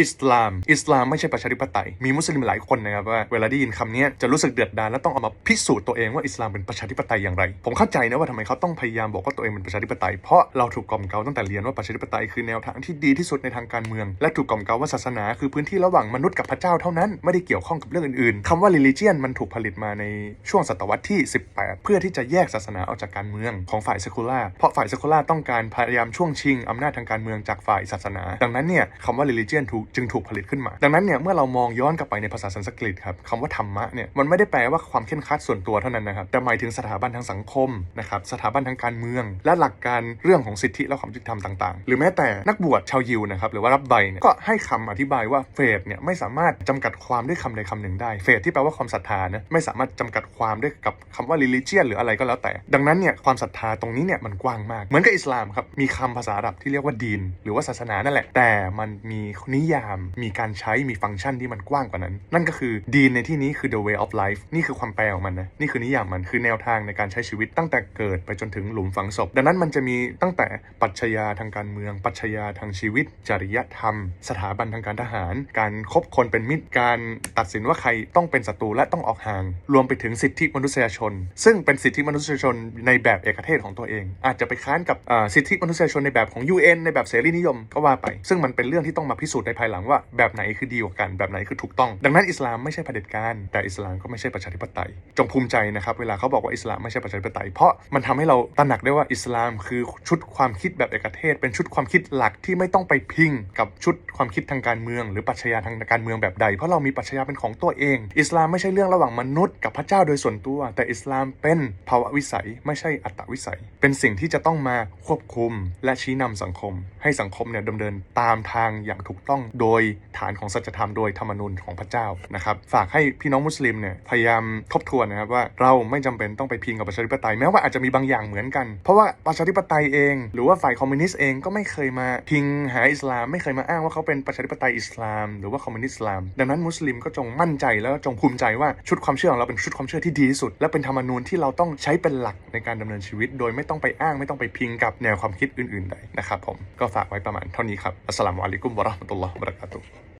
อิสลาม อิสลามไม่ใช่ประชาธิปไตย มีมุสลิมหลายคนนะครับว่าเวลาได้ยินคำนี้จะรู้สึกเดือดดาลและต้องเอามาพิสูจน์ตัวเองว่าอิสลามเป็นประชาธิปไตยอย่างไร ผมเข้าใจนะว่าทำไมเขาต้องพยายามบอกว่าตัวเองเป็นประชาธิปไตย เพราะเราถูกกล่อมเกลาตั้งแต่เรียนว่าประชาธิปไตยคือแนวทางที่ดีที่สุดในทางการเมือง และถูกกล่อมเกลาว่าศาสนา คือพื้นที่ระหว่างมนุษย์กับพระเจ้าเท่านั้น ไม่ได้เกี่ยวข้องกับเรื่องอื่นๆคำว่า religion มันถูกผลิตมาในช่วงศตวรรษที่ 18 เพื่อที่จะแยกศาสนาออกจากการเมืองของฝ่ายเซคูล่าเพราะฝ่ายเซคูล่าต้องการพยายามช่วงชิงอำนาจทางการเมืองจากฝ่ายศาสนา ดังนั้นเนี่ยคำว่า religion ถูกจึงถูกผลิตขึ้นมา ดังนั้นเนี่ยเมื่อเรามองย้อนกลับไปในภาษาสันสกฤตครับคำว่าธรรมะเนี่ยมันไม่ได้แปลว่าความเข้มขัดส่วนตัวเท่านั้นนะครับแต่หมายถึงสถาบันทางสังคมนะครับสถาบันทางการเมือง และหลักการเรื่องของสิทธิและความยุติธรรมต่างๆ หรือแม้แต่นักบวชชาวยิวนะครับหรือว่ารับใบเนี่ยก็ให้คำอธิบายว่าเฟธเนี่ยไม่สามารถจำกัดความด้วยคำใดคำหนึ่งได้เฟธที่แปลว่าความศรัทธานะไม่สามารถจำกัดความด้วยกับคำว่า religion หรืออะไรก็แล้วแต่ ดังนั้นเนี่ยความศรัทธาตรงนี้เนี่ยมันกว้างมาก เหมือนกับอิสลามครับมีคำภาษาอาหรับที่เรียกว่าดีน หรือว่าศาสนานั่นแหละแต่มันมีนิยาม มีการใช้มีฟังก์ชันที่มันกว้างกว่านั้น นั่นก็คือดีนในที่นี้คือ the way of life นี่คือความแปลของมันนะนี่คือนิยามมันคือแนวทางในการใช้ชีวิตตั้งแต่เกิดไปจนถึงหลุมฝังศพ ดังนั้นมันจะมีตั้งแต่ปรัชญาทางการเมืองปรัชญาทางชีวิต จริยธรรม สถาบันทางการทหาร การคบคนเป็นมิตรการตัดสินว่าใครต้องเป็นศัตรูและต้องออกห่าง รวมไปถึงสิทธิมนุษยชน ซึ่งเป็นสิทธิมนุษยชนในแบบเอกเทศของตัวเอง อาจจะไปค้านกับอ่าสิทธิมนุษยชนในแบบของ UN ในแบบเสรีนิยมก็ว่าไป ซึ่งมันเป็นเรื่องที่ต้องมาพิสูจน์ในภายหลังว่าแบบไหนคือดีกว่ากันแบบไหนคือถูกต้อง ดังนั้นอิสลามไม่ใช่เผด็จการแต่อิสลามก็ไม่ใช่ประชาธิปไตย จงภูมิใจนะครับเวลาเขาบอกว่าอิสลามไม่ใช่ประชาธิปไตย เพราะมันทำให้เราตระหนักได้ว่าอิสลามคือชุดความคิดแบบเอกเทศ เป็นชุดความคิดหลักที่ไม่ต้องไปพิงกับชุดความคิดทางการเมือง หรือปรัชญาทางการเมืองแบบใด เพราะเรามีปรัชญาเป็นของตัวเอง อิสลามไม่ใช่เรื่องระหว่างมนุษย์กับพระเจ้าโดยส่วนตัว แต่อิสลามเป็นภาวะวิสัย ไม่ใช่อัตวิสัย เป็นสิ่งที่จะต้องมาควบคุมและชี้นำสังคม ให้สังคมเนี่ยดำเนินตามทางอย่างถูกต้องโดยฐานของสัจธรรมโดยธรรมนูญของพระเจ้านะครับฝากให้พี่น้องมุสลิมเนี่ยพยายามทบทวนนะครับว่าเราไม่จำเป็นต้องไปพิงกับประชาธิปไตยแม้ว่าอาจจะมีบางอย่างเหมือนกัน เพราะว่าประชาธิปไตยเอง หรือว่าฝ่ายคอมมิวนิสต์เองก็ไม่เคยมาพิงหาอิสลามไม่เคยมาอ้างว่าเขาเป็นประชาธิปไตยอิสลาม หรือว่าคอมมิวนิสต์อิสลาม ดังนั้นมุสลิมก็จงมั่นใจแล้วจงภูมิใจว่าชุดความเชื่อของเราเป็นชุดความเชื่อที่ดีที่สุด และเป็นธรรมนูญที่เราต้องใช้เป็นหลักในการดำเนินชีวิต โดยไม่ต้องไปอ้างไม่ต้องไปพิงกับแนวความคิดอื่นๆใดนะครับผมก็ฝากไว้ประมาณเท่านี้ครับอัสสลามุอะลัยกุมวะราะห์มะตุลลอฮ์ว